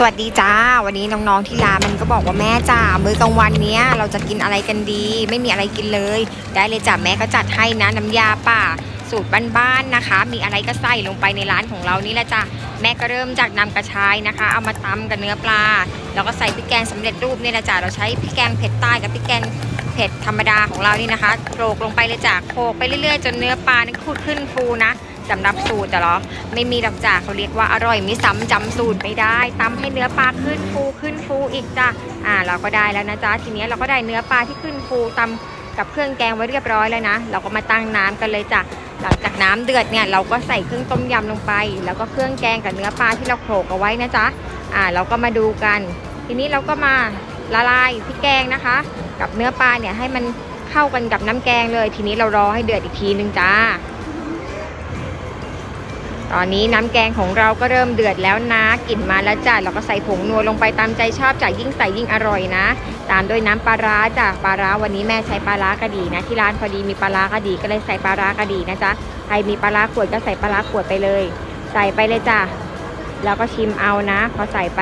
สวัสดีจ้า วันนี้น้องๆที่ร้านมันก็บอกว่าแม่จ้ามื้อกลางวันเนี้ยเราจะกินอะไรกันดี ไม่มีอะไรกินเลย ได้เลยจ้าแม่ก็จัดให้นะน้ำยาป่า สูตรบ้านๆนะคะ มีอะไรก็ใส่ลงไปในร้านของเรานี่แหละจ้ะแม่ก็เริ่มจากนำกระชายนะคะ เอามาตำกับเนื้อปลา แล้วก็ใส่พริกแกงสำเร็จรูปนี่แหละจ้ะเราใช้พริกแกงเผ็ดใต้กับพริกแกงเผ็ดธรรมดาของเรานี่นะคะโขลกลงไปเลยจ้ะโขลกไปเรื่อยๆ จนเนื้อปลานี่ขุดขึ้นฟูนะ สำหรับสูตรแต่หรอ ไม่มีดอกจากเขาเรียกว่าอร่อยมิซ้ำจำสูตรไม่ได้ตำให้เนื้อปลาขึ้นฟูขึ้นฟูอีกจ้ะอ่าเราก็ได้แล้วนะจ๊ะทีนี้เราก็ได้เนื้อปลาที่ขึ้นฟูตำกับเครื่องแกงไว้เรียบร้อยแล้วนะ เราก็มาตั้งน้ำกันเลยจ้ะหลังจากน้ำเดือดเนี่ยเราก็ใส่เครื่องต้มยำลงไป แล้วก็เครื่องแกงกับเนื้อปลาที่เราโขลกเอาไว้นะจ๊ะอ่าเราก็มาดูกัน ทีนี้เราก็มาละลายพริกแกงนะคะ กับเนื้อปลาเนี่ยให้มันเข้ากันกับน้ำแกงเลย ทีนี้เรารอให้เดือดอีกทีนึงจ้า ตอนนี้น้ำแกงของเราก็เริ่มเดือดแล้วนะกลิ่นมาแล้วจ้ะเราก็ใส่ผงนัวลงไปตามใจชอบจ้ะยิ่งใส่ยิ่งอร่อยนะ ตามด้วยน้ำปลาร้าจ้ะปลาร้าวันนี้แม่ใช้ปลาร้ากระดีนะที่ร้านพอดีมีปลาร้ากระดีก็เลยใส่ปลาร้ากระดีนะจ๊ะใครมีปลาร้าขวดก็ใส่ปลาร้าขวดไปเลย ใส่ไปเลยจ้ะแล้วก็ชิมเอานะ พอใส่ไป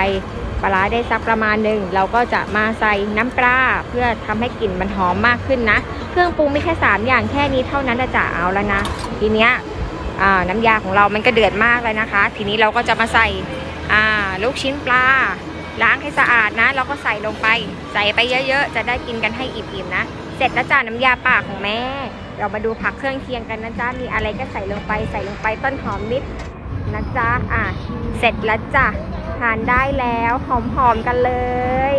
ปลาร้าได้สักประมาณหนึ่งเราก็จะมาใส่น้ำปลาเพื่อทำให้กลิ่นมันหอมมากขึ้นนะ เครื่องปรุงมีแค่สามอย่างแค่นี้เท่านั้นจะเอาแล้วนะ ทีเนี้ย น้ำยาของเรามันก็เดือดมากเลยนะคะ ทีนี้เราก็จะมาใส่ลูกชิ้นปลา ล้างให้สะอาดนะ เราก็ใส่ลงไป ใส่ไปเยอะ ๆ จะได้กินกันให้อิ่มๆนะ เสร็จแล้วจ้าน้ำยาป่าของแม่ เรามาดูผักเครื่องเคียงกันนะจ๊ะมีอะไรก็ใส่ลงไป ใส่ลงไปต้นหอมนิดนะจ๊ะอ่าเสร็จแล้วจ้ะทานได้แล้วหอมๆกันเลย